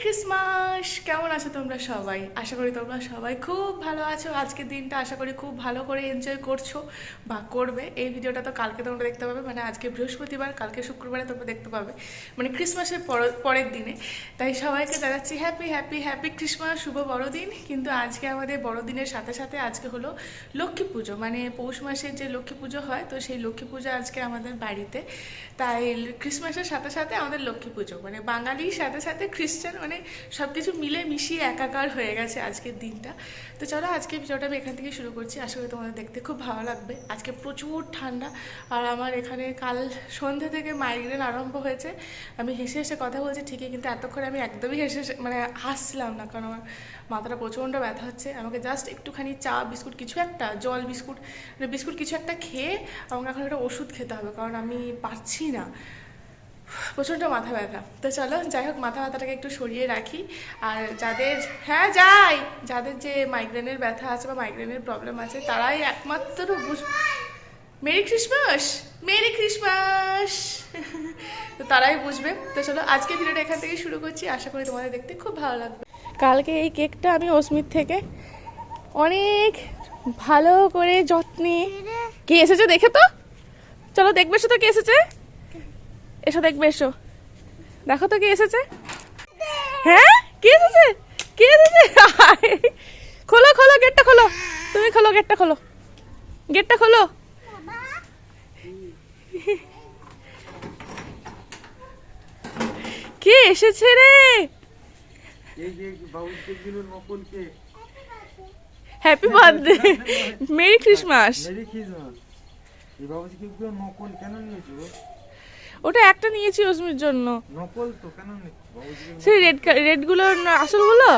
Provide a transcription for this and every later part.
Christmas কেমন আছো তোমরা সবাই? আশা করি তোমরা সবাই খুব ভালো আছো। আজকের দিনটা আশা করি খুব ভালো করে এনজয় করছ বা করবে। এই ভিডিওটা তো কালকে তোমরা দেখতে পাবে। মানে আজকে বৃহস্পতিবার, কালকে শুক্রবারে তোমরা দেখতে পাবে। মানে ক্রিসমাসের পর- পরের দিনে। তাই সবাইকে জানাচ্ছি হ্যাপি হ্যাপি হ্যাপি ক্রিসমাস শুভ বড়দিন। কিন্তু আজকে আমাদের বড়দিনের সাথে সাথে আজকে হলো লক্ষ্মী পুজো। মানে পৌষ মাসের যে লক্ষ্মী পুজো হয়, তো সেই লক্ষ্মী পুজো আজকে আমাদের বাড়িতে। তাই ক্রিসমাসের সাথে সাথে আমাদের লক্ষ্মী পুজো। মানে বাঙালির সাথে সাথে খ্রিস্টান মানে সব কিছু মিলে মিশিয়ে একাকার হয়ে গেছে আজকের দিনটা। তো চলো আজকে ভিডিওটা আমি এখান থেকে শুরু করছি। আশা করি তোমাদের দেখতে খুব ভালো লাগবে। আজকে প্রচুর ঠান্ডা আর আমার এখানে কাল সন্ধ্যে থেকে মাইগ্রেন আরম্ভ হয়েছে। আমি হেসে হেসে কথা বলছি ঠিকই, কিন্তু এতক্ষণ আমি একদমই হেসে হেসে মানে হাসছিলাম না, কারণ আমার মাথাটা প্রচণ্ড ব্যথা হচ্ছে। আমাকে জাস্ট একটুখানি চা, বিস্কুট কিছু একটা, জল বিস্কুট মানে বিস্কুট কিছু একটা খেয়ে আমাকে এখন একটা ওষুধ খেতে হবে, কারণ আমি পারছি না। প্রচণ্ড মাথা ব্যথা। তো চলো, যাই হোক, মাথা ব্যথাটাকে একটু সরিয়ে রাখি। আর যাদের হ্যাঁ যাই! যাদের যে মাইগ্রেনের ব্যথা আছে বা মাইগ্রেনের প্রবলেম আছে, তারাই একমাত্র মেরি ক্রিসমাস মেরি ক্রিসমাস তো তারাই বুঝবে। তো চলো আজকে ভিডিওটা এখান থেকে শুরু করছি। আশা করি তোমাদের দেখতে খুব ভালো লাগবে। কালকে এই কেকটা আমি অস্মিত থেকে অনেক ভালো করে যত্নে কে এসেছে দেখে তো? চলো, দেখবে তো কে এসেছে? এসো দেখবে, এসো। দেখো তো কে এসেছে। হ্যাঁ? কে এসেছে? কে এসেছে? খোলো খোলো, গেটটা খোলো। তুমি খোলো, গেটটা খোলো। গেটটা খোলো। কে এসেছে রে? কে happy birthday merry Christmas merry Christmas এই বাবুর কেকগুলো নকল কেন নিয়েছো? ওটা একটা নিয়েছি অস্মির জন্য। নকল তো কেন সেই রেড রেডগুলো আসলগুলো?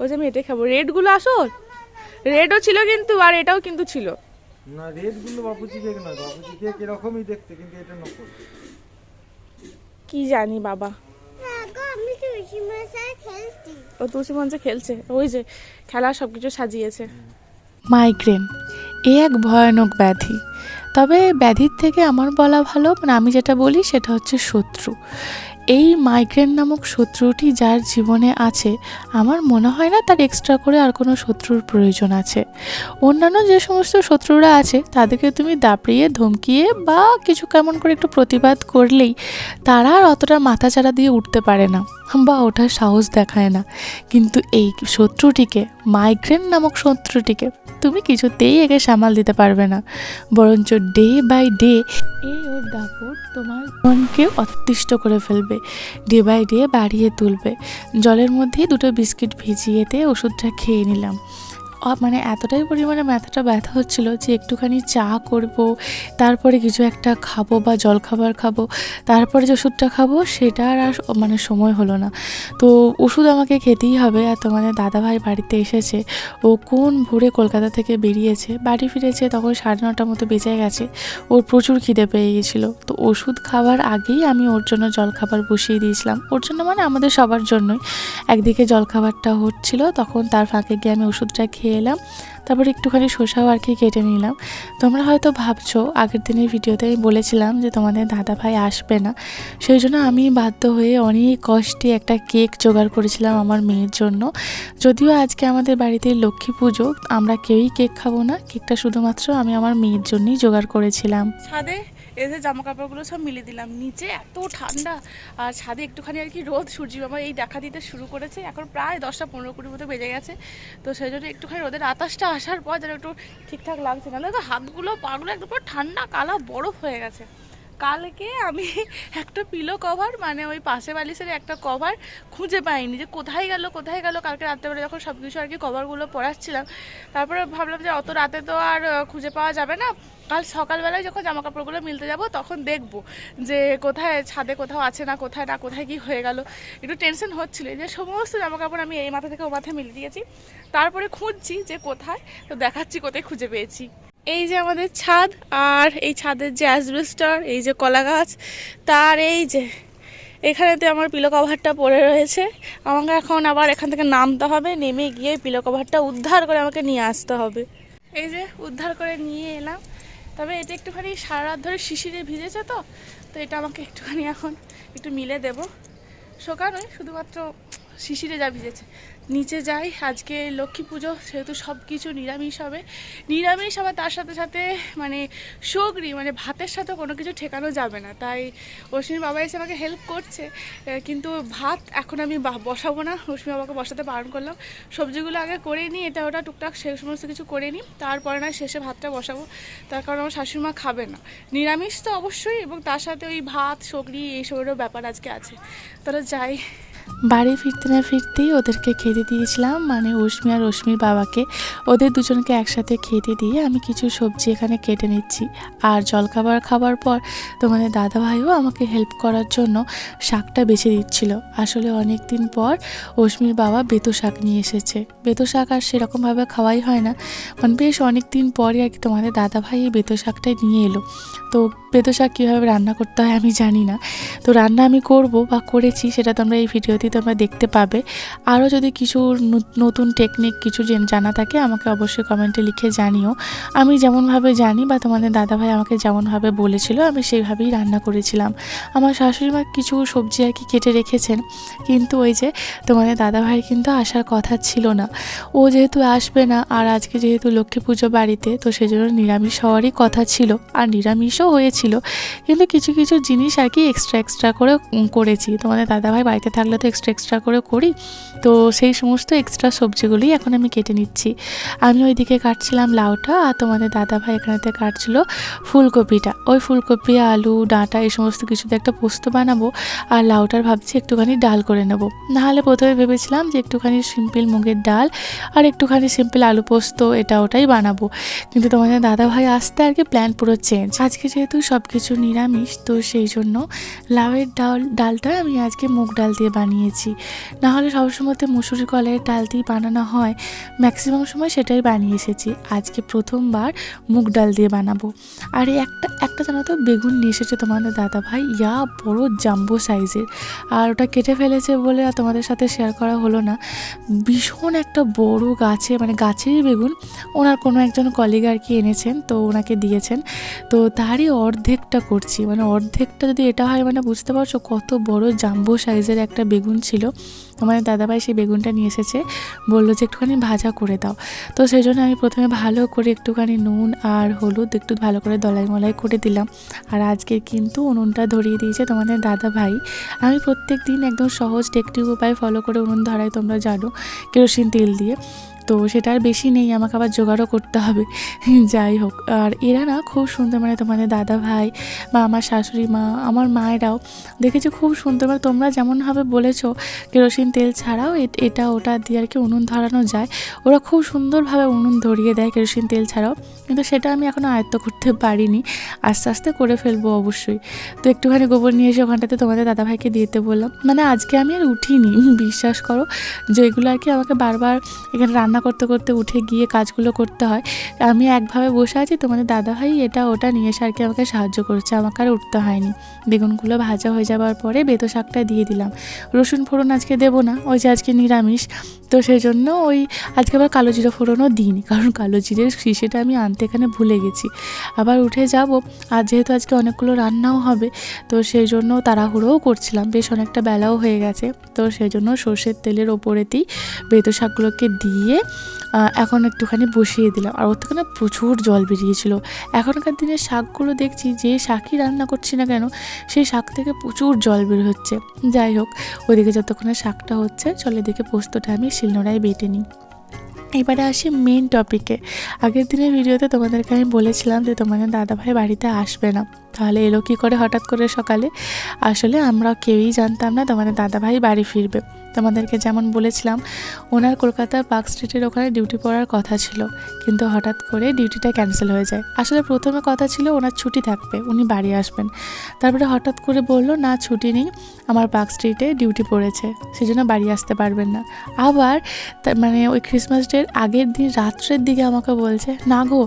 ওই যে আমি এটাই খাব। রেডগুলো আসল? রেডও ছিল কিন্তু আর এটাও কিন্তু ছিল। না রেডগুলো বাবুজি কেক না বাবুজি কেক এরকমই দেখতে কিন্তু এটা নকল। কি জানি বাবা। ও তুলসী মঞ্চে খেলছে। ওই যে খেলা সব কিছু সাজিয়েছে মাইগ্রেন এ এক ভয়ানক ব্যাধি। তবে ব্যাধির থেকে আমার বলা ভালো মানে আমি যেটা বলি সেটা হচ্ছে শত্রু। এই মাইগ্রেন নামক শত্রুটি যার জীবনে আছে, আমার মনে হয় না তার এক্সট্রা করে আর কোনো শত্রুর প্রয়োজন আছে। অন্যান্য যে সমস্ত শত্রুরা আছে, তাদেরকে তুমি দাপড়িয়ে, ধমকিয়ে বা কিছু কেমন করে একটু প্রতিবাদ করলেই তারা আর অতটা মাথাচাড়া দিয়ে উঠতে পারে না। বা ওঠার সাহস দেখায় না। কিন্তু এই শত্রুটিকে মাইগ্রেন নামক শত্রুটিকে তুমি কিছুতেই একে সামাল দিতে পারবে না। বরঞ্চ ডে বাই ডে এই ওর দাপট তোমার মনকে অতিষ্ট করে ফেলবে। ডে বাই ডে বাড়িয়ে তুলবে। জলের মধ্যেই দুটো বিস্কিট ভিজিয়ে দিয়ে ওষুধটা খেয়ে নিলাম। মানে এতটাই পরিমাণে মাথাটা ব্যথা হচ্ছিল যে একটুখানি চা করব, তারপরে কিছু একটা খাব বা জলখাবার খাব, তারপরে যে ওষুধটা খাব সেটা আর মানে সময় হলো না। তো ওষুধ আমাকে খেতেই হবে আর তোমাদের দাদাভাই বাড়িতে এসেছে, ও কোন ভোরে কলকাতা থেকে বেরিয়েছে, বাড়ি ফিরেছে তখন সাড়ে নটার মতো বেজে গেছে, ওর প্রচুর খিদে পেয়ে গেছিল। তো ওষুধ খাওয়ার আগেই আমি ওর জন্য জলখাবার বসিয়ে দিয়েছিলাম। ওর জন্য মানে আমাদের সবার জন্যই। একদিকে জলখাবারটা হচ্ছিল, তখন তার ফাঁকে গিয়ে আমি ওষুধটা খেয়ে এলাম। তারপর একটুখানি শসাও আর কি কেটে নিলাম। তোমরা হয়তো ভাবছ, আগের দিনের ভিডিওতে আমি বলেছিলাম যে তোমাদের দাদা ভাই আসবে না। সেই জন্য আমি বাধ্য হয়ে অনেক কষ্টে একটা কেক জোগাড় করেছিলাম আমার মেয়ের জন্য। যদিও আজকে আমাদের বাড়িতে লক্ষ্মী পুজো, আমরা কেউই কেক খাব না। কেকটা শুধুমাত্র আমি আমার মেয়ের জন্যই জোগাড় করেছিলাম। ছাদে? এসে জামা কাপড়গুলো সব মিলে দিলাম। নিচে এত ঠান্ডা, আর ছাদে একটুখানি আর কি রোদ, সূর্যি বাবা এই দেখা দিতে শুরু করেছে। এখন প্রায় দশটা পনেরো কুড়ি মতো বেজে গেছে। তো সেই জন্য একটুখানি রোদের আতাশটা আসার পর যেন একটু ঠিকঠাক লাগছে না। তো হাতগুলো, পাগুলো একদম ঠান্ডা, কালা, বরফ হয়ে গেছে। কালকে আমি একটা পিলো কভার মানে ওই পাশে বালিশের একটা কভার খুঁজে পাইনি যে কোথায় গেল কোথায় গেল। কালকে রাত্রেবেলা যখন সব কিছু আর কি কভারগুলো পরাচ্ছিলাম, তারপরে ভাবলাম যে অত রাতে তো আর খুঁজে পাওয়া যাবে না। কাল সকালবেলায় যখন জামা কাপড়গুলো মিলতে যাব, তখন দেখব যে কোথায় ছাদে কোথাও আছে না, কোথায় না, কোথায় কি হয়ে গেল। একটু টেনশন হচ্ছিল যে সমস্ত জামা কাপড় আমি এই মাথা থেকে ও মাথায় মিলে দিয়েছি। তারপরে খুঁজছি যে কোথায়, তো দেখাচ্ছি কোথায় খুঁজে পেয়েছি। এই যে আমাদের ছাদ, আর এই ছাদের যে অ্যাসবেস্টার, এই যে কলা গাছ, তার এই যে এখানেতে আমার পিলো কভারটা পড়ে রয়েছে। আমাকে এখন আবার এখান থেকে নামতে হবে, নেমে গিয়ে পিলো কভারটা উদ্ধার করে আমাকে নিয়ে আসতে হবে। এই যে উদ্ধার করে নিয়ে এলাম। তবে এটা একটুখানি সারা রাত ধরে শিশিরে ভিজেছে তো তো এটা আমাকে একটুখানি এখন একটু মিলে দেব। শোকা নয় শুধুমাত্র শিশিরে যা ভিজেছে। নিচে যাই, আজকে লক্ষ্মী পুজো, সেহেতু সব কিছু নিরামিষ হবে। নিরামিষ আবার তার সাথে সাথে মানে সগরি মানে ভাতের সাথে কোনো কিছু ঠেকানো যাবে না। তাই রশ্মির বাবা এসে আমাকে হেল্প করছে। কিন্তু ভাত এখন আমি বসাবো না। রশ্মি বাবাকে বসাতে বারণ করলাম। সবজিগুলো আগে করে নিই, এটা ওটা টুকটাক, সে সমস্ত কিছু করে নিই। তারপরে না শেষে ভাতটা বসাবো। তার কারণ আমার শাশুড়িমা খাবে না। নিরামিষ তো অবশ্যই, এবং তার সাথে ওই ভাত, সগরি এইসবেরও ব্যাপার আজকে আছে। তাহলে যাই। বাড়ি ফিরতে না ফিরতেই ওদেরকে খেতে দিয়েছিলাম মানে রশ্মি আর রশ্মির বাবাকে। ওদের দুজনকে একসাথে খেতে দিয়ে আমি কিছু সবজি এখানে কেটে নিচ্ছি। আর জলখাবার খাবার পর তোমাদের দাদাভাইও আমাকে হেল্প করার জন্য শাকটা বেছে দিচ্ছিল। আসলে অনেক দিন পর রশ্মির বাবা বেতো শাক নিয়ে এসেছে। বেতো শাক আর সেরকমভাবে খাওয়াই হয় না। মানে বেশ অনেক দিন পরই আর কি তোমাদের দাদাভাই এই বেতো শাকটাই নিয়ে এলো। তো বেতো শাক কীভাবে রান্না করতে হয় আমি জানি না। তো রান্না আমি করব বা করেছি, সেটা তোমরা এই ভিডিওতে তোমরা দেখতে পাবে। আরও যদি কিছু নতুন টেকনিক কিছু জানা থাকে, আমাকে অবশ্যই কমেন্টে লিখে জানিও। আমি যেমনভাবে জানি বা তোমাদের দাদাভাই আমাকে যেমনভাবে বলেছিল, আমি সেইভাবেই রান্না করেছিলাম। আমার শাশুড়ি মা কিছু সবজি আর কি কেটে রেখেছেন, কিন্তু ওই যে তোমাদের দাদাভাইয়ের কিন্তু আসার কথা ছিল না। ও যেহেতু আসবে না, আর আজকে যেহেতু লক্ষ্মী পুজো বাড়িতে, তো সেজন্য নিরামিষ হওয়ারই কথা ছিল, আর নিরামিষও হয়েছিল। কিন্তু কিছু কিছু জিনিস আর কি এক্সট্রা এক্সট্রা করে করেছি। তোমাদের দাদাভাই বাড়িতে থাকলে তো এক্সট্রা এক্সট্রা করে করি। তো সেই সমস্ত এক্সট্রা সবজিগুলোই এখন আমি কেটে নিচ্ছি। আমি ওইদিকে কাটছিলাম লাউটা আর তোমাদের দাদাভাই এখানেতে কাটছিল ফুলকপিটা। ওই ফুলকপি, আলু, ডাঁটা এই সমস্ত কিছুতে একটা পোস্ত বানাবো আর লাউটার ভাবছি একটুখানি ডাল করে নেব। নাহলে প্রথমে ভেবেছিলাম যে একটুখানি সিম্পল মুগের ডাল আর একটুখানি সিম্পল আলু পোস্ত এটা ওটাই বানাবো। কিন্তু তোমাদের দাদাভাই আসতে আর কি প্ল্যান পুরো চেঞ্জ আজকে যেহেতু সব কিছু নিরামিষ, তো সেই জন্য লাউয়ের ডাল, ডালটা আমি আজকে মুগ ডাল দিয়ে বানিয়েছি। নাহলে সবসময়তে মুসুরি কলের ডাল দিয়ে বানানো হয়। ম্যাক্সিমাম সময় সেটাই বানিয়ে এসেছি। আজকে প্রথমবার মুগ ডাল দিয়ে বানাবো। আর একটা একটা জানো তো, বেগুন নিয়ে এসেছে তোমাদের দাদা ভাই ইয়া বড় জাম্বো সাইজের। আর ওটা কেটে ফেলেছে বলে আর তোমাদের সাথে শেয়ার করা হলো না। ভীষণ একটা বড় গাছে মানে গাছেরই বেগুন। ওনার কোনো একজন কলিগ আর কি এনেছেন, তো ওনাকে দিয়েছেন। তো তারই অর্ধেকটা করছি। মানে অর্ধেকটা যদি এটা হয় মানে বুঝতে পারছ কত বড় জাম্বো সাইজের একটা বেগুন ছিল। আমাদের দাদাভাই সেই বেগুনটা নিয়ে এসেছে। বলল যে একটুখানি ভাজা করে দাও। তো সেই জন্য আমি প্রথমে ভালো করে একটুখানি নুন আর হলুদ একটু ভালো করে দলাই মলাই করে দিলাম। আর আজকে কিন্তু উনুনটা ধরিয়ে দিয়েছে তোমাদের দাদা ভাই আমি প্রত্যেক দিন একদম সহজ টেকটিক উপায় ফলো করে উনুন ধরাই তোমরা জানো। কেরোসিন তেল দিয়ে। তো সেটা আর বেশি নেই, আমাকে আবার জোগাড়ও করতে হবে। যাই হোক, আর এরা না খুব সুন্দর মানে তোমাদের দাদা ভাই বা আমার শাশুড়ি মা, আমার মায়েরাও দেখেছি খুব সুন্দর। মানে তোমরা যেমনভাবে বলেছ, কেরোসিন তেল ছাড়াও এটা ওটা দিয়ে আর কি উনুন ধরানো যায়। ওরা খুব সুন্দরভাবে উনুন ধরিয়ে দেয় কেরোসিন তেল ছাড়াও, কিন্তু সেটা আমি এখনও আয়ত্ত করতে পারিনি। আস্তে আস্তে করে ফেলব অবশ্যই। তো একটুখানি গোবর নিয়ে এসে ওখানটাতে তোমাদের দাদাভাইকে দিতে বললাম। মানে আজকে আমি আর উঠিনি, বিশ্বাস করো, যে এগুলো আর কি আমাকে বারবার এখানে রান্না করতে করতে উঠে গিয়ে কাজগুলো করতে হয়। আমি একভাবে বসে আছি তোমাদের দাদাভাই, এটা ওটা নিয়ে এসে আর কি আমাকে সাহায্য করছে, আমাকে আর উঠতে হয়নি। বেগুনগুলো ভাজা হয়ে যাওয়ার পরে বেতো শাকটা দিয়ে দিলাম। রসুন ফোড়ন আজকে দেবো না, ওই যে আজকে নিরামিষ। তো সেই জন্য ওই আজকে আবার কালো জিরা ফোড়নও দিইনি, কারণ কালো জিরের শিশিটা আমি আনতে এখানে ভুলে গেছি। আবার উঠে যাব, আর যেহেতু আজকে অনেকগুলো রান্নাও হবে, তো সেই জন্য তাড়াহুড়োও করছিলাম, বেশ অনেকটা বেলাও হয়ে গেছে। তো সেই জন্য সর্ষের তেলের ওপরেতেই বেতো শাকগুলোকে দিয়ে এখন একটুখানি বসিয়ে দিলাম। আর ওর থেকে না প্রচুর জল বেরিয়েছিল। এখনকার দিনে শাকগুলো দেখছি যে শাকই রান্না করছি না কেন, সেই শাক থেকে প্রচুর জল বের হচ্ছে। যাই হোক ওইদিকে যতক্ষণে শাকটা হচ্ছে, চলে এদিকে পোস্তটা আমি শিলনোড়ায় বেটে নিই। এবারে আসি মেন টপিকে আগের দিনের ভিডিওতে তোমাদেরকে আমি বলেছিলাম যে তোমাদের দাদাভাই বাড়িতে আসবে না। তাহলে এলো কী করে হঠাৎ করে সকালে? আসলে আমরা কেউই জানতাম না, তোমাদের দাদাভাই বাড়ি ফিরবে। তোমাদেরকে যেমন বলেছিলাম, ওনার কলকাতার পার্ক স্ট্রিটের ওখানে ডিউটি পড়ার কথা ছিল, কিন্তু হঠাৎ করে ডিউটিটা ক্যান্সেল হয়ে যায়। আসলে প্রথমে কথা ছিল, ওনার ছুটি থাকবে, উনি বাড়ি আসবেন। তারপরে হঠাৎ করে বলল, না, ছুটি নেই, আমার পার্ক স্ট্রিটে ডিউটি পড়েছে, সেজন্য বাড়ি আসতে পারবেন না। আবার মানে ওই ক্রিসমাস ডের আগের দিন রাত্রের দিকে আমাকে বলছে, না গো,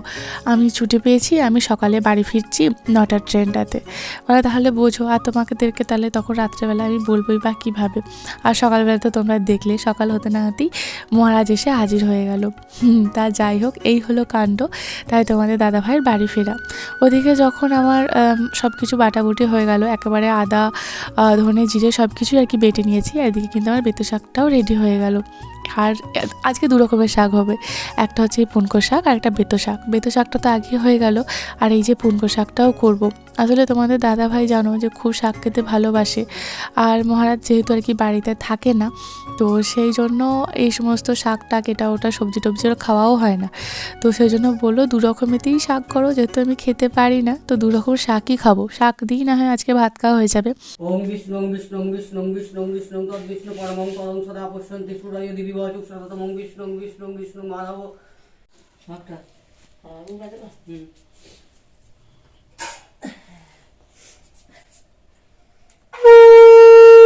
আমি ছুটি পেয়েছি, আমি সকালে বাড়ি ফিরছি, নটার ট্রেন রেস্টুরেন্টটাতে মানে তাহলে বোঝো, আর তোমাদেরকে তাহলে তখন রাত্রেবেলা আমি বলবোই বা কীভাবে? আর সকালবেলা তো তোমরা দেখলে, সকাল হতে না হতেই মহারাজ এসে হাজির হয়ে গেল। তা যাই হোক, এই হলো কাণ্ড। তাই তোমাদের দাদা ভাইয়ের বাড়ি ফেরা। ওদিকে যখন আমার সব কিছু বাটাবুটি হয়ে গেল, একেবারে আদা ধনে, জিরে সব কিছুই আর কি বেটে নিয়েছি এদিকে কিন্তু আমার বেতো শাকটাও রেডি হয়ে গেল। আর আজকে দু রকমের শাক হবে। একটা হচ্ছে পুনকো শাক, আর একটা বেতো শাক। বেতো শাকটা তো আগে হয়ে গেল, আর এই যে পুনকো শাকটাও করব। আসলে তোমাদের দাদা ভাই জানো যে খুব শাক খেতে ভালোবাসে আর মহারাজ যেহেতু আর কি বাড়িতে থাকে না তো সেই জন্য এই সমস্ত শাক টাক এটা ওটা সবজি টবজি ওর খাওয়াও হয় না তো সেই জন্য বলল দু রকমেতেই শাক করো যেহেতু আমি খেতে পারি না তো দু রকম শাকই খাব শাক দিই না হয় আজকে ভাত খাওয়া হয়ে যাবে মাধব Uh!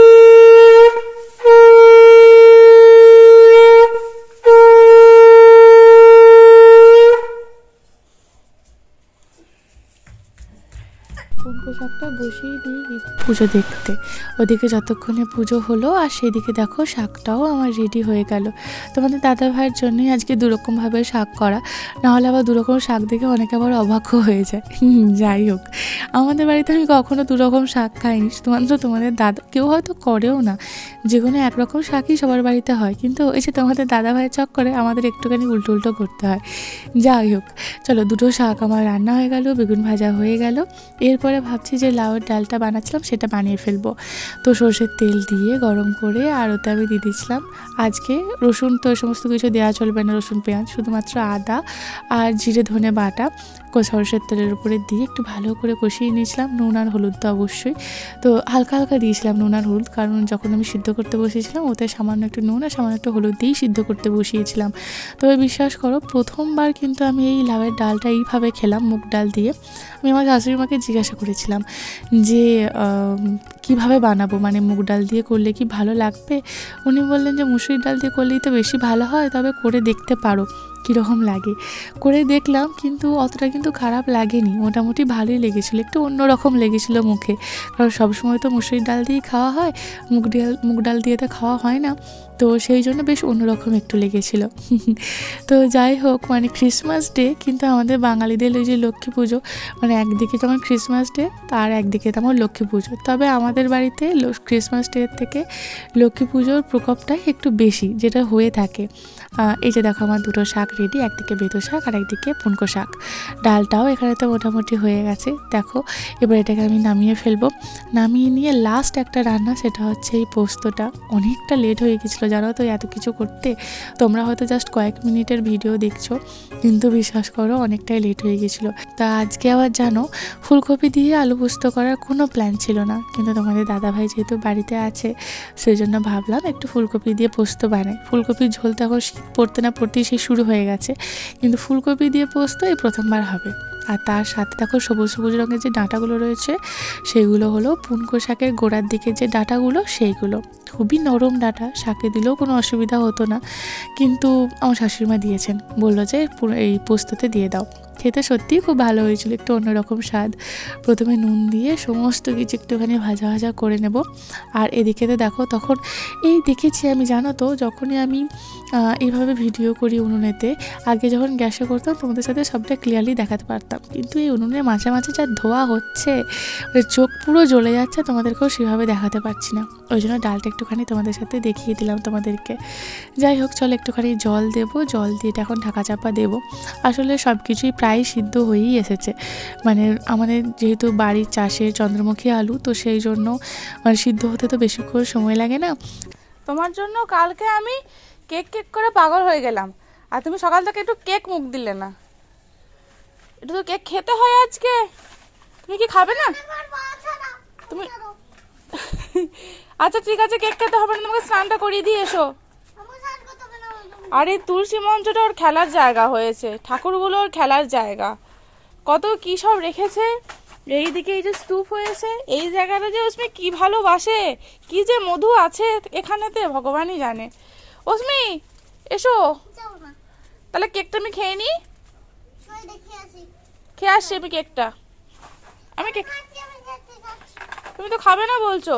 পুজো দেখতে। ওদিকে যতক্ষণে পুজো হলো, আর সেদিকে দেখো শাকটাও আমার রেডি হয়ে গেল। তোমাদের দাদা ভাইয়ের জন্যই আজকে দুরকমভাবে শাক করা। নাহলে আবার দুরকম শাক দেখে অনেকে আবার অবাকও হয়ে যায়। যাই হোক। আমাদের বাড়িতে আমি কখনো দুরকম শাক খাইনি। শুধুমাত্র তোমাদের দাদা, কেউ হয়তো করেও না। যে কোনো একরকম শাকই সবার বাড়িতে হয়। কিন্তু এই যে তোমাদের দাদা ভাইয়ের চক্করে আমাদের একটুখানি উল্টো উল্টো করতে হয়। যাই হোক, চলো দুটো শাক আমার রান্না হয়ে গেল, বেগুন ভাজা হয়ে গেল। এরপরে ভাবছি যে লাউয়ের ডালটা বানাচ্ছিলাম, সেটা বানিয়ে ফেলব। তো সর্ষের তেল দিয়ে গরম করে আর ওতে আমি দিয়ে দিয়েছিলাম। আজকে রসুন তো সমস্ত কিছু দেওয়া চলবে না, রসুন, পেঁয়াজ, শুধুমাত্র আদা আর জিরে ধনে বাটা। সর্ষের তেলের উপরে দিয়ে একটু ভালো করে কষিয়ে নিয়েছিলাম। নুন আর হলুদ তো অবশ্যই। তো হালকা হালকা দিয়েছিলাম নুন আর হলুদ, কারণ যখন আমি সিদ্ধ করতে বসিয়েছিলাম ওতে সামান্য একটু নুন আর সামান্য একটু হলুদ দিয়েই সিদ্ধ করতে বসিয়েছিলাম। তবে বিশ্বাস করো, প্রথমবার কিন্তু আমি এই লাউয়ের ডালটা এইভাবে খেলাম, মুগ ডাল দিয়ে। আমি আমার শাশুড়ি মাকে জিজ্ঞাসা করেছিলাম যে কীভাবে বানাবো? মানে মুগ ডাল দিয়ে করলে কি ভালো লাগবে? উনি বললেন যে, মুসুরির ডাল দিয়ে করলেই তো বেশি ভালো হয়, তবে করে দেখতে পারো। কীরকম লাগে। করে দেখলাম কিন্তু অতটা কিন্তু খারাপ লাগেনি। মোটামুটি ভালোই লেগেছিলো। একটু অন্যরকম লেগেছিলো মুখে। কারণ সবসময় তো মুসুরির ডাল দিয়েই খাওয়া হয়। মুগ ডাল মুগ ডাল দিয়ে তো খাওয়া হয় না। তো সেই জন্য বেশ অন্যরকম একটু লেগেছিল। তো যাই হোক মানে ক্রিসমাস ডে কিন্তু আমাদের বাঙালিদের ওই যে লক্ষ্মী পুজো মানে একদিকে যেমন ক্রিসমাস ডে তার একদিকে তেমন লক্ষ্মী পুজো। তবে আমাদের বাড়িতে ক্রিসমাস ডে থেকে লক্ষ্মী পুজোর প্রকোপটাই একটু বেশি, যেটা হয়ে থাকে। এই যে দেখো আমার দুটো শাক রেডি একদিকে বেতো শাক আর একদিকে পুনকো শাক। ডালটাও এখানে তো মোটামুটি হয়ে গেছে। দেখো, এবার এটাকে আমি নামিয়ে ফেলব। নামিয়ে নিয়ে লাস্ট একটা রান্না, সেটা হচ্ছে এই পোস্তটা। অনেকটা লেট হয়ে গেছিল জানো তো এত কিছু করতে, তোমরা হয়তো জাস্ট কয়েক মিনিটের ভিডিও দেখছ, কিন্তু বিশ্বাস করো অনেকটাই লেট হয়ে গেছিল। তা আজকে আবার জানো, ফুলকপি দিয়ে আলু পোস্ত করার কোনো প্ল্যান ছিল না, কিন্তু তোমাদের দাদাভাই যেহেতু বাড়িতে আছে সেই জন্য ভাবলাম একটু ফুলকপি দিয়ে পোস্ত বানাই। ফুলকপির ঝোল তো এখন শীত পড়তে না পড়তেই সেই শুরু হয়ে গেছে, কিন্তু ফুলকপি দিয়ে পোস্ত এই প্রথমবার হবে। আর তার সাথে দেখো সবুজ সবুজ রঙের যে ডাঁটাগুলো রয়েছে, সেগুলো হলো পুনকো শাকের গোড়ার দিকে যে ডাঁটাগুলো, সেইগুলো। খুবই নরম ডাটা, শাকে দিলেও কোনো অসুবিধা হতো না। কিন্তু আমার শাশুড়িমা দিয়েছেন। বলল যে এই পোস্ততে দিয়ে দাও। খেতে সত্যিই খুব ভালো হয়েছিল, একটু অন্যরকম স্বাদ। প্রথমে নুন দিয়ে সমস্ত কিছু একটুখানি ভাজা ভাজা করে নেব। আর এদিকে তো দেখো, তখন এই দেখেছি আমি, জানো তো, যখনই আমি এইভাবে ভিডিও করি উনুনেতে, আগে যখন গ্যাসে করতাম, তোমাদের সাথে সবটা ক্লিয়ারলি দেখাতে পারতাম। কিন্তু এই উনুনের মাঝে মাঝে যা ধোয়া হচ্ছে চোখ পুরো জ্বলে যাচ্ছে, তোমাদেরকেও সেভাবে দেখাতে পারছি না। ওই জন্য ডালটা একটুখানি তোমাদের সাথে দেখিয়ে দিলাম তোমাদেরকে। যাই হোক, চলো একটুখানি জল দেবো। জল দিয়ে এটা এখন ঢাকা চাপা দেবো। আসলে সব কিছুই সিদ্ধ হয়েই এসেছে। মানে আমাদের যেহেতু বাড়ির চাষের চন্দ্রমুখী আলু, তো সেই জন্য মানে সিদ্ধ হতে তো বেশিক্ষণ সময় লাগে না। তোমার জন্য কালকে আমি কেক কেক করে পাগল হয়ে গেলাম। আর তুমি সকাল থেকে একটু কেক মুখ দিলে না। একটু তো কেক খেতে হয় আজকে। তুমি কি খাবে না? তুমি আচ্ছা ঠিক আছে, কেক খেতে হবে না, তোমাকে স্নানটা করিয়ে দিয়ে এসো। আর এই তুলসী মঞ্চটা ওর খেলার জায়গা হয়েছে, ঠাকুরগুলো ওর খেলার জায়গা। কত কি সব রেখেছে? এইদিকে এই যে স্তূপ হয়েছে, এই জায়গাটা যে ওসমি কি ভালোবাসে, কি যে মধু আছে এখানেতে, ভগবানই জানে। ওসমি এসো। তাহলে কেকটা আমি খেয়ে নিই খেয়ে আসছি আমি কেকটা। আমি কেক। তুমি তো খাবে না বলছো।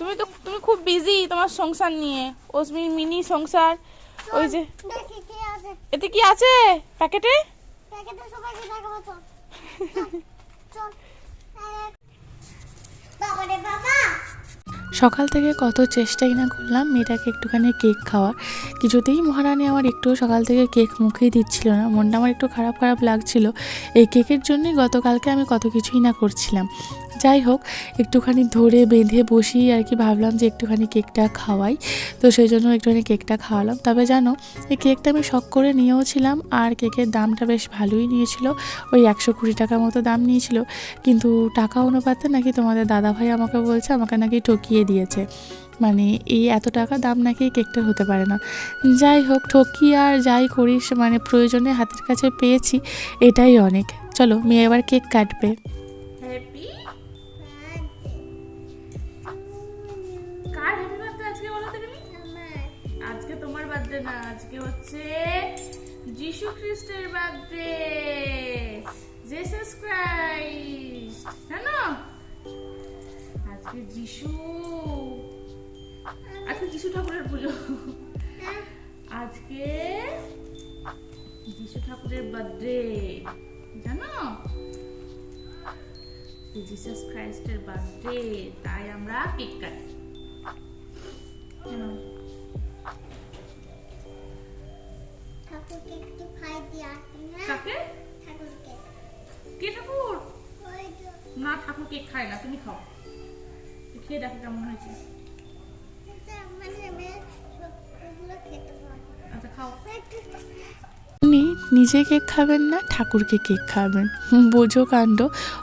তুমি তো তুমি খুব বিজি তোমার সংসার নিয়ে। ওসমি মিনি সংসার ওই যে। এতে কি আছে? প্যাকেটে? সকাল থেকে কত চেষ্টাই না করলাম মেয়েটাকে একটুখানি কেক খাওয়ার। কিছুতেই মহারানী আমার একটু সকাল থেকে কেক মুখেই দিচ্ছিল না মনটা আমার একটু খারাপ খারাপ লাগছিল। এই কেকের জন্যই গতকালকে আমি কত কিছুই না করছিলাম। যাই হোক, একটুখানি ধরে বেঁধে বসিয়ে আর কি ভাবলাম যে একটুখানি কেকটা খাওয়াই। তো সেই জন্য একটুখানি কেকটা খাওয়ালাম। তবে জানো, এই কেকটা আমি শখ করে নিয়েও ছিলাম আর কেকের দামটা বেশ ভালোই নিয়েছিল। ওই একশো কুড়ি টাকা মতো দাম নিয়েছিল। কিন্তু টাকা অনুপাতে নাকি তোমাদের দাদাভাই আমাকে বলছে, আমাকে নাকি ঠকিয়ে দিয়েছে। মানে এই এত টাকা দাম নাকি এই কেকটার হতে পারে না। যাই হোক, ঠকি আর যাই করিস মানে প্রয়োজনে হাতের কাছে পেয়েছি, এটাই অনেক। চলো, মেয়ে এবার কেক কাটবে। আজকে যিশু। ঠাকুরের পুজো। আজকে যিশু ঠাকুরের বার্থডে জানো? জিসাস ক্রাইস্টের বার্থডে তাই আমরা কেক কাটি। কেমন হয়েছে। আচ্ছা উনি নিজে কেক খাবেন না, ঠাকুরকে কেক খাবেন। বোঝো কাণ্ড,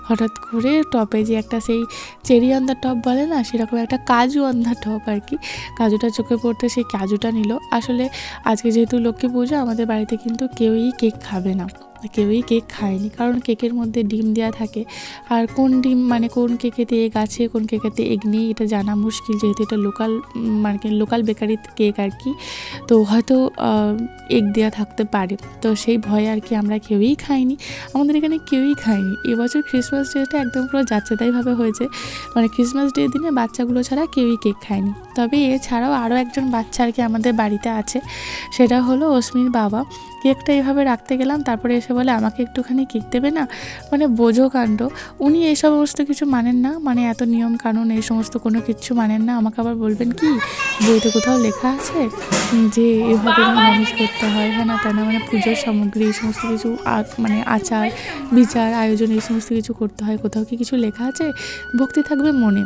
হঠাৎ করে টপে যে একটা সেই চেরি অন্ধা টপ বলে না, সেরকম একটা কাজু অন্ধা টপ আর কি। কাজুটা চোখে পড়তে সেই কাজুটা নিল। আসলে আজকে যেহেতু লক্ষ্মী পুজো, আমাদের বাড়িতে কিন্তু কেউই কেক খাবে না। কেউই কেক খায়নি, কারণ কেকের মধ্যে ডিম দেওয়া থাকে। আর কোন ডিম মানে কোন কেকেতে এগ আছে, কোন কেকেতে এগ নেই, এটা জানা মুশকিল, যেহেতু এটা লোকাল মানে লোকাল বেকারির কেক আর কি। তো হয়তো এগ দেওয়া থাকতে পারে। তো সেই ভয়ে আর কি আমরা কেউই খাইনি। আমাদের এখানে কেউই খায়নি। এবছর ক্রিসমাস ডেটা একদম পুরো যাচ্ছেতাইভাবে হয়েছে। মানে ক্রিসমাস ডে দিনে বাচ্চাগুলো ছাড়া কেউই কেক খায়নি। তবে এছাড়াও আরও একজন বাচ্চা আর কি আমাদের বাড়িতে আছে, সেটা হলো অস্মির বাবা। কেকটা এভাবে রাখতে গেলাম, তারপরে এসে বলে, আমাকে একটুখানি কেক দেবে না? মানে বোঝো কাণ্ড। উনি এই সমস্ত কিছু মানেন না মানে এত নিয়ম কানুন, এই সমস্ত কোনো কিছু মানেন না। আমাকে আবার বলবেন কি, বইতে কোথাও লেখা আছে যে এভাবে মানুষ করতে হয়? হ্যাঁ না তা না মানে পুজোর সামগ্রী, এই সমস্ত কিছু মানে আচার, বিচার, আয়োজন, এই সমস্ত কিছু করতে হয় কোথাও কি কিছু লেখা আছে? ভক্তি থাকবে মনে।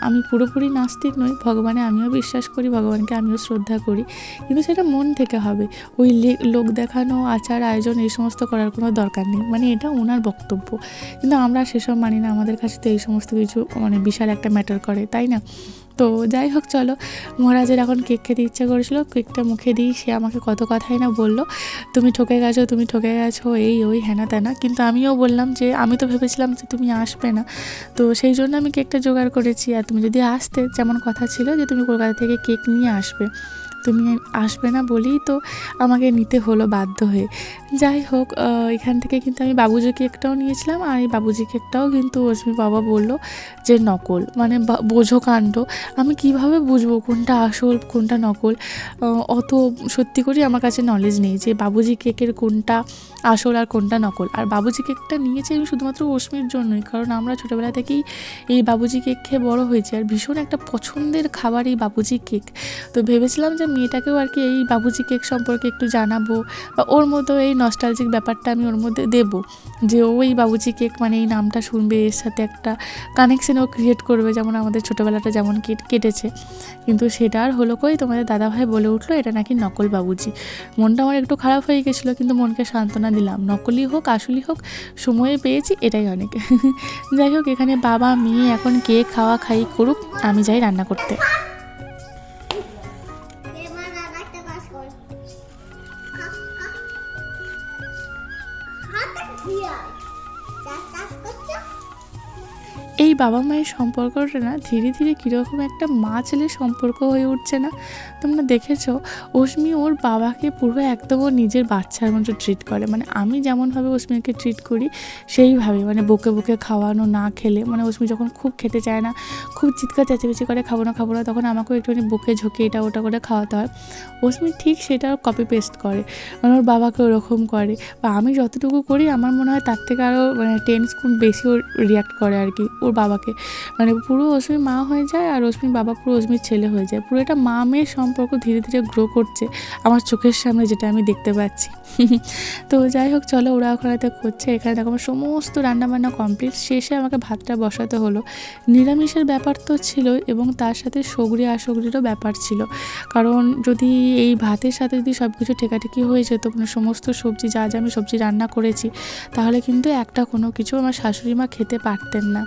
আমি পুরোপুরি নাস্তিক নই, ভগবানে আমিও বিশ্বাস করি, ভগবানকে আমিও শ্রদ্ধা করি। কিন্তু সেটা মন থেকে হবে। ওই লোক দেখানো, আচার, আয়োজন, এই সমস্ত করার কোনো দরকার নেই। মানে এটা ওনার বক্তব্য। কিন্তু আমরা সেসব মানি না। আমাদের কাছে তো এই সমস্ত কিছু মানে বিশাল একটা ম্যাটার করে, তাই না? তো যাই হোক, চলো। মহারাজের এখন কেক খেতে ইচ্ছা করেছিল, কেকটা মুখে দিই, সে আমাকে কত কথাই না বলল। তুমি ঠকে গেছো, তুমি ঠকে গেছো, এই, ওই হ্যানা তেনা। কিন্তু আমিও বললাম যে, আমি তো ভেবেছিলাম যে তুমি আসবে না। তো সেই জন্য আমি কেকটা জোগাড় করেছি। আর তুমি যদি আসতে, যেমন কথা ছিল যে তুমি কলকাতা থেকে কেক নিয়ে আসবে। তুমি আসবে না বলেই তো আমাকে নিতে হলো বাধ্য হয়ে। যাই হোক এখান থেকে কিন্তু আমি বাবুজি কেকটাও নিয়েছিলাম আর এই বাবুজি কেকটাও কিন্তু অশ্মি বাবা বলল যে নকল মানে বোঝো কাণ্ড। আমি কীভাবে বুঝব কোনটা আসল, কোনটা নকল? অত সত্যি করে আমার কাছে নলেজ নেই যে বাবুজি কেকের কোনটা আসল আর কোনটা নকল। আর বাবুজি কেকটা নিয়েছি আমি শুধুমাত্র অশ্মির জন্যই, কারণ আমরা ছোটোবেলা থেকেই এই বাবুজি কেক খেয়ে বড় হয়েছি। আর ভীষণ একটা পছন্দের খাবার এই বাবুজি কেক তো ভেবেছিলাম যে মেয়েটাকেও আর কি এই বাবুজি কেক সম্পর্কে একটু জানাব বা ওর মতো এই নস্টালজিক ব্যাপারটা আমি ওর মধ্যে দেবো যে ও এই বাবুজি কেক মানে এই নামটা শুনবে, এর সাথে একটা কানেকশন ও ক্রিয়েট করবে যেমন আমাদের ছোটোবেলাটা যেমন কেট- কেটেছে। কিন্তু সেটা আর হলো কই? তোমাদের দাদাভাই বলে উঠল, এটা নাকি নকল বাবুজি। মনটা আমার একটু খারাপ হয়ে গেছিল, কিন্তু মনকে সান্ত্বনা দিলাম। নকলই হোক, আসলই হোক, সময়ে পেয়েছি, এটাই অনেক। যাই হোক, এখানে বাবা, মেয়ে এখন কে খাওয়া খাই করুক, আমি যাই রান্না করতে। এই বাবা মায়ের সম্পর্কটা না ধীরে ধীরে কীরকম একটা মা ছেলের সম্পর্ক হয়ে উঠছে না। তোমরা দেখেছ, অশ্মি ওর বাবাকে পুরো একদম ও নিজের বাচ্চার মতো ট্রিট করে। মানে আমি যেমনভাবে অশ্মিকে ট্রিট করি, সেইভাবে মানে বকে বকে খাওয়ানো, না খেলে। মানে অশ্মি যখন খুব খেতে চায় না, খুব চিৎকার চেঁচামেচি করে, খাব না খাব না, তখন আমাকেও একটুখানি বুকে ঝুঁকে এটা ওটা করে খাওয়াতে হয়। অশ্মি ঠিক সেটা কপি পেস্ট করে। মানে ওর বাবাকে ওরকম করে। বা আমি যতটুকু করি, আমার মনে হয় তার থেকে আরও মানে টেন গুণ বেশি ওর রিয়াক্ট করে আর কি। ওর বাবাকে। মানে পুরো অশ্মির মা হয়ে যায় আর অশ্মির বাবা পুরো অশ্মির ছেলে হয়ে যায়। পুরো এটা মা মেয়ের সম্পর্ক ধীরে ধীরে গ্রো করছে আমার চোখের সামনে যেটা আমি দেখতে পাচ্ছি। তো যাই হোক, চলো ওরা ওখানেতে করছে। এখানে দেখো আমার সমস্ত রান্নাবান্না কমপ্লিট শেষে আমাকে ভাতটা বসাতে হলো। নিরামিষের ব্যাপার তো ছিল এবং তার সাথে সগড়ি আসগড়িরও ব্যাপার ছিল। কারণ যদি এই ভাতের সাথে যদি সব কিছু ঠেকাঠেকি হয়ে যেত মানে সমস্ত সবজি, যা যা আমি সবজি রান্না করেছি, তাহলে কিন্তু একটা কোনো কিছু আমার শাশুড়ি মা খেতে পারতেন না।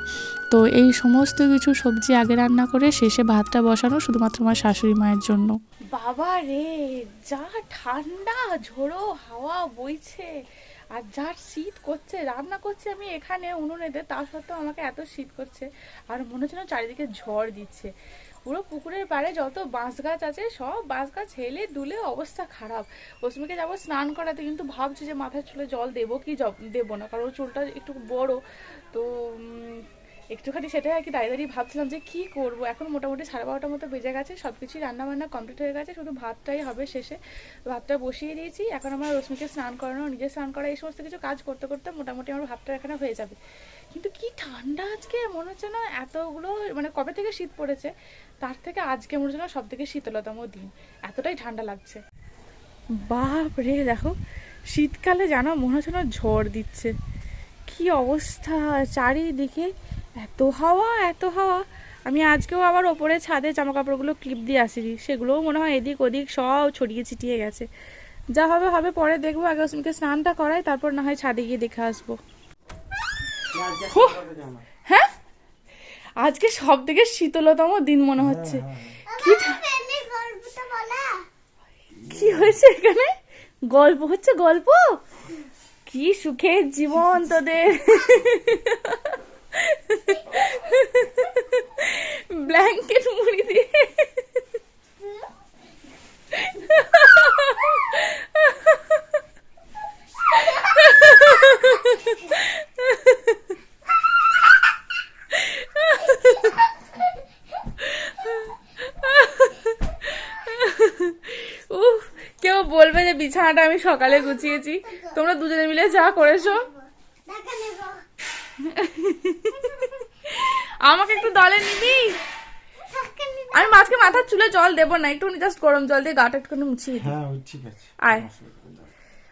তো এই সমস্ত কিছু সবজি আগে রান্না করে শেষে ভাতটা বসানো শুধুমাত্র আমার শাশুড়ি মায়ের জন্য। বাবা রে, যা ঠান্ডা, ঝোড়ো হাওয়া বইছে। আর যার শীত করছে, রান্না করছে আমি এখানে উনুনেতে, তা সত্ত্বেও আমাকে এত শীত করছে। আর মনে হচ্ছে চারিদিকে ঝড় দিচ্ছে। পুরো পুকুরের পাড়ে যত বাঁশ গাছ আছে, সব বাঁশ গাছ হেলে দুলে অবস্থা খারাপ। অস্মিকে যাব স্নান করাতে, কিন্তু ভাবছি যে মাথার চুলে জল দেবো কি দেবো না, কারণ চুলটা একটু বড়। তো একটুখানি সেটাই আর কি দাঁড়িয়ে দাঁড়িয়ে ভাবছিলাম যে কি করব? এখন মোটামুটি সাড়ে বারোটার মতো বেজে গেছে সব কিছুই রান্নাবান্না কমপ্লিট হয়ে গেছে, শুধু ভাতটাই হবে শেষে। ভাতটা বসিয়ে দিয়েছি, এখন আমার রশ্মিকে স্নান করানো, নিজে স্নান করা, এই সমস্ত কিছু কাজ করতে করতে মোটামুটি আমার ভাতটা এখানে হয়ে যাবে। কিন্তু কি ঠান্ডা আজকে, মনে হচ্ছে না এতগুলো মানে কবে থেকে শীত পড়েছে? তার থেকে আজকে মনে হচ্ছে না সব থেকে শীতলতম দিন। এতটাই ঠান্ডা লাগছে। বাপ রে দেখো, শীতকালে জানো মনে হচ্ছে না ঝড় দিচ্ছে। কি অবস্থা, চারিদিকে এত হাওয়া এত হাওয়া। আমি আজকেও আবার ওপরে ছাদে জামা কাপড়গুলো ক্লিপ দিয়ে আসিনি। সেগুলোও মনে হয় এদিক ওদিক সব ছড়িয়ে ছিটিয়ে গেছে। যা হবে হবে পরে দেখব। আগে অসমিকে স্নানটা করাই তারপর না হয় ছাদে গিয়ে দেখে আসব। হ্যাঁ? আজকে সব থেকে শীতলতম দিন মনে হচ্ছে। কি গল্পটা বলা কি হয়েছে এখানে? গল্প হচ্ছে গল্প? কি সুখের জীবন তোদের। ব্ল্যাঙ্কেট মুড়ি দিয়ে। বলবে যে বিছানাটা আমি সকালে গুছিয়েছি। তোমরা দুজনে মিলে যা করেছ। আমাকে একটু দলে নিবি? আমি মাঝকে মাথার চুলে জল দেবো না একটু জাস্ট গরম জল দিয়ে গাটা একটুখানি মুছিয়ে দিই হ্যাঁ ওই ঠিক আছে। আয়।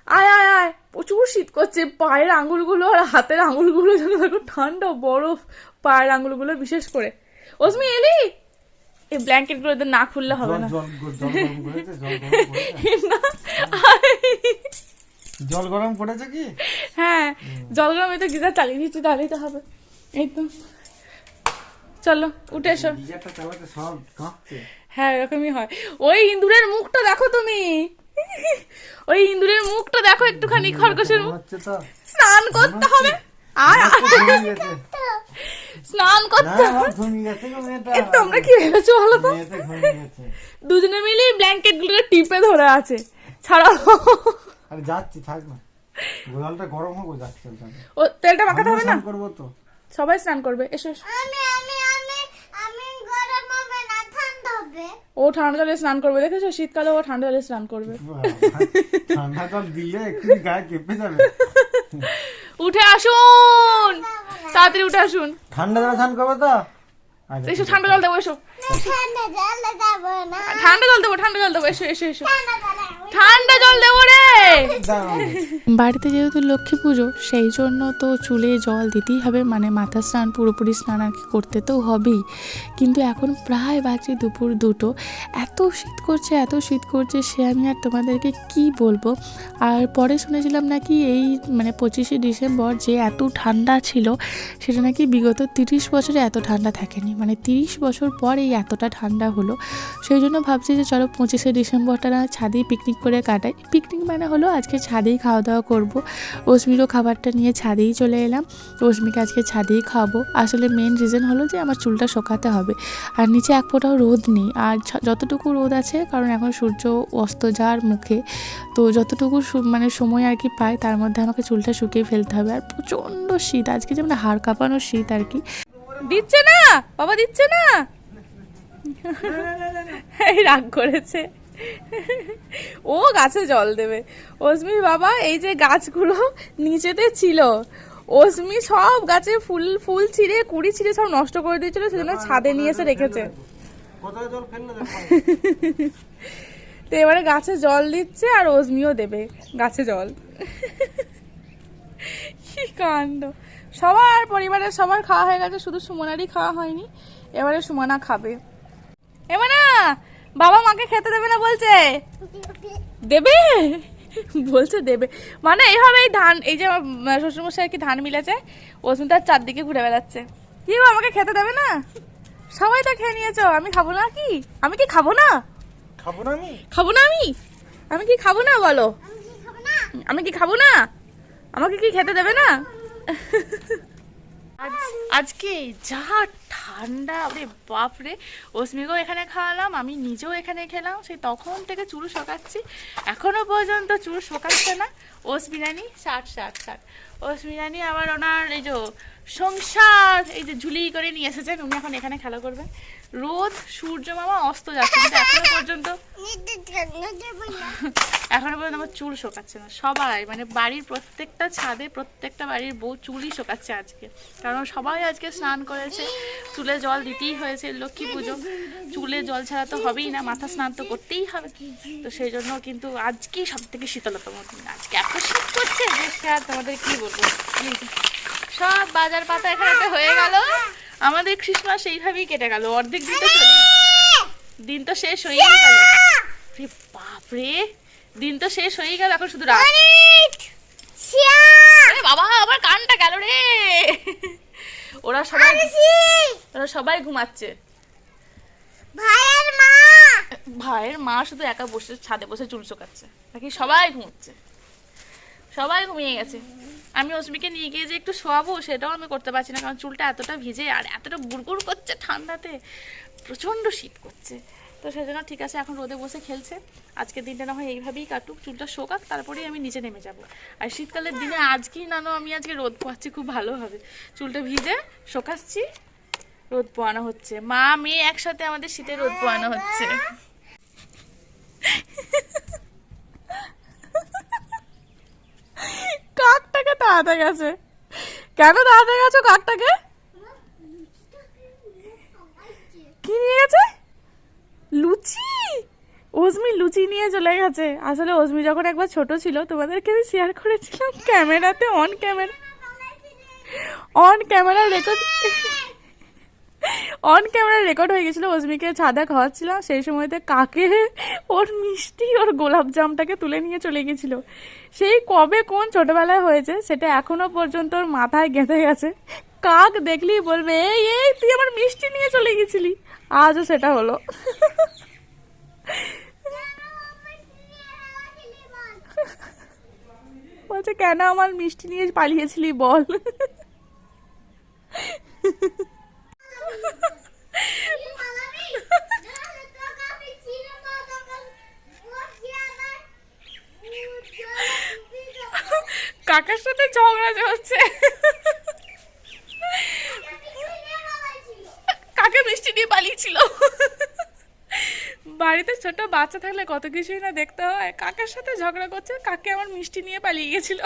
আয় আয় আয় প্রচুর শীত করছে পায়ের আঙুলগুলো আর হাতের আঙুলগুলো যেন দেখো ঠান্ডা বরফ পায়ের আঙুলগুলো বিশেষ করে। ওসমি এলি? এই ব্ল্যাঙ্কেটগুলো না খুললে হবে না। জল গরম করেছে কি? হ্যাঁ জল গরম এই তো গিজার চালিয়ে দিচ্ছি তাহলেই তো হবে। এই তো। চলো উঠে এসো। গিজারটা চালাতে সব কাঁপছে। হ্যাঁ এরকমই হয়। ওই ইন্দুরের মুখটা দেখো তুমি। ওই ইন্দুরের মুখটা দেখো একটুখানি খরগোশের মুখ। স্নান করতে হবে। আর স্নান করতে তোমরা কি ভেবেছো বলো তো? দুজনে মিলেই ব্ল্যাঙ্কেট গুলোকে টিপে ধরে আছে। ছাড়াও আরে যাচ্ছি থাক না। গোলালটা গরম হোক ও যাচ্ছে ও তেলটা মাখাতে হবে না? স্নান তো। সবাই স্নান করবে এসো এসো। আমি আমি আমি আমি গরম হবে না ঠান্ডা হবে। ও ঠান্ডা জলে স্নান করবে দেখেছ? শীতকালে ও ঠান্ডা জলে স্নান করবে। ঠান্ডা জল দিলে এক্ষুনি গায়ে কেঁপে যাবে। উঠে আসুন! তাড়াতাড়ি উঠে আসুন। ঠান্ডা জলে স্নান করবে তো? এসো ঠান্ডা জল দেবো এসো। ঠান্ডা জলে যাব না। ঠান্ডা জল দেবো ঠান্ডা জল দেবো এসো এসো এসো। ঠান্ডা জল দেবো। রে! বাড়িতে যেহেতু লক্ষ্মী পুজো সেই জন্য তো চুলে জল দিতেই হবে মানে মাথা স্নান পুরোপুরি স্নান আর কি করতে তো হবেই। কিন্তু এখন প্রায় বাজে দুপুর দুটো এত শীত করছে এত শীত করছে সে আমি আর তোমাদেরকে কি বলব? আর পরে শুনেছিলাম নাকি এই মানে পঁচিশে ডিসেম্বর যে এত ঠান্ডা ছিল সেটা নাকি বিগত তিরিশ বছরে এত ঠান্ডা থাকেনি। মানে তিরিশ বছর পর এই এতটা ঠান্ডা হলো, সেই জন্য ভাবছি যে চলো পঁচিশে ডিসেম্বরটা না ছাদেই পিকনিক করে কাটাই। পিকনিক মানে হলো আজকে ছাদেই খাওয়া দাওয়া করব। অস্মিরও খাবারটা নিয়ে ছাদেই চলে এলাম। অস্মিকে আজকে ছাদেই খাব। আসলে মেন রিজন হলো যে আমার চুলটা শোকাতে হবে। আর নিচে এক ফোঁটাও রোদ নেই। আর যতটুকু রোদ আছে, কারণ এখন সূর্য অস্ত যাওয়ার মুখে, তো যতটুকু মানে সময় আর কি পাই, তার মধ্যে আমাকে চুলটা শুকিয়ে ফেলতে হবে। আর প্রচণ্ড শীত। আজকে যেমন হাড় কাঁপানো শীত আর কি। দিচ্ছে না? বাবা দিচ্ছে না? এই রাগ করেছে। ও গাছে জল দেবে। অসমির বাবা এই যে গাছগুলো নিচেতে ছিল অসমি সব গাছে ফুল ফুল ছিঁড়ে কুড়ি ছিঁড়ে সব নষ্ট করে দিয়েছিল সেজন্য ছাদে নিয়ে এসে রেখেছে। তো এবারে গাছে জল দিচ্ছে আর অজমিও দেবে গাছে জল। কি কাণ্ড। সবার পরিবারের সবার খাওয়া হয়ে গেছে শুধু সুমনারই খাওয়া হয়নি এবারে সুমনা খাবে। এবারে বাবা মাকে খেতে দেবে না বলছে? দেবে? বলছে দেবে। মানে এইভাবে এই ধান এই যে শ্বশুরমশাই কি ধান মিলেছে ওসমিন তার চারদিকে ঘুরে বেড়াচ্ছে। কি গো আমাকে খেতে দেবে না? সবাই তো খেয়ে নিয়েছ আমি খাব না কি? আমি কি খাব না? খাব না আমি? খাব না আমি? আমি কি খাব না বলো? আমি কি খাব না? আমি কি খাব না? আমাকে কি খেতে দেবে না? আজকে যা ঠান্ডা রে বাপরে। অস্মিকেও এখানে খাওয়ালাম, আমি নিজেও এখানে খেলাম, সেই তখন থেকে চুল শোকাচ্ছি। এখনও পর্যন্ত চুল শোকাচ্ছে না। অস্মিরানি ষাট ষাট ষাট অস্মিরানি আবার ওনার এই যে সংসার, এই যে ঝুলি করে নিয়ে এসেছেন, উনি এখন এখানে খেলা করবেন। রোদ সূর্য মামা অস্ত যাচ্ছে কিন্তু এখনও পর্যন্ত নিতে নিতে এখনও পর্যন্ত আমার চুল শোকাচ্ছে না সবাই মানে বাড়ির প্রত্যেকটা ছাদে প্রত্যেকটা বাড়ির বউ চুলই শোকাচ্ছে আজকে কারণ সবাই আজকে স্নান করেছে চুলে জল দিতেই হয়েছে লক্ষ্মী পুজো চুলে জল ছাড়া তো হবেই না মাথা স্নান তো করতেই হবে তো সেই জন্য কিন্তু আজকেই সব থেকে শীতলতম দিন আজকে এত শীত করছে যে তোমাদের কি বলব? সব বাজার পাতা এখানে হয়ে গেল। আমাদের খ্রিসমাস এইভাবেই কেটে গেল। অর্ধেক দিন তো চলে দিন তো শেষ হয়েই গেল। রে বাপরে! দিন তো শেষ হয়ে গেল এখন শুধু রাত। আরে বাবা আমার কানটা গেল রে। ওরা সবাই ওরা সবাই ঘুমাচ্ছে। ভাইয়ের মা! ভাইয়ের মা শুধু একা বসে ছাদে বসে চুল শোকাচ্ছে। বাকি সবাই ঘুমোচ্ছে। সবাই ঘুমিয়ে গেছে। আমি অস্মিকে নিয়ে গিয়ে যে একটু শোয়াবো, সেটাও আমি করতে পারছি না, কারণ চুলটা এতটা ভিজে আর এতটা গুড়গুড় করছে ঠান্ডাতে, প্রচণ্ড শীত করছে। তো সেই জন্য ঠিক আছে, এখন রোদে বসে খেলছে। আজকের দিনটা না হয় এইভাবেই কাটুক, চুলটা শোকাক, তারপরেই আমি নিচে নেমে যাব। আর শীতকালের দিনে আজকেই নানো আমি আজকে রোদ পোয়াচ্ছি খুব ভালো হবে চুলটা ভিজে শোকাচ্ছি, রোদ পোয়ানো হচ্ছে। মা, মেয়ে একসাথে আমাদের শীতে রোদ পোয়ানো হচ্ছে। কাকটাকে গেছে। কেন তাড়াতে গেছো কাকটাকে? কি নিয়ে গেছে লুচি? ওজমি লুচি নিয়ে চলে গেছে। আসলে ওজমি যখন একবার ছোট ছিল, তোমাদেরকে আমি শেয়ার করেছিলাম ক্যামেরাতে on camera on camera record on camera record হয়ে গেছিল, অজমিকে ছাদা খাওয়াচ্ছিলাম, সেই সময়তে কাকে ওর মিষ্টি, ওর গোলাপ জামটাকে তুলে নিয়ে চলে গেছিল। সেই কবে কোন ছোটবেলায় হয়েছে, সেটা এখনও পর্যন্ত ওর মাথায় গেঁথে গেছে। কাক দেখলেই বলবে, এই এই, তুই আমার মিষ্টি নিয়ে চলে গেছিলি। আজও সেটা হলো। বলছে, কেন আমার মিষ্টি নিয়ে পালিয়েছিলি বল? কাকার সাথে ঝগড়া চলছে। কাকে মিষ্টি নিয়ে পালিয়েছিল? বাড়িতে ছোট বাচ্চা থাকলে কত কিছুই না দেখতে হয়। কাকার সাথে ঝগড়া করছে, কাকে আমার মিষ্টি নিয়ে পালিয়ে গেছিল?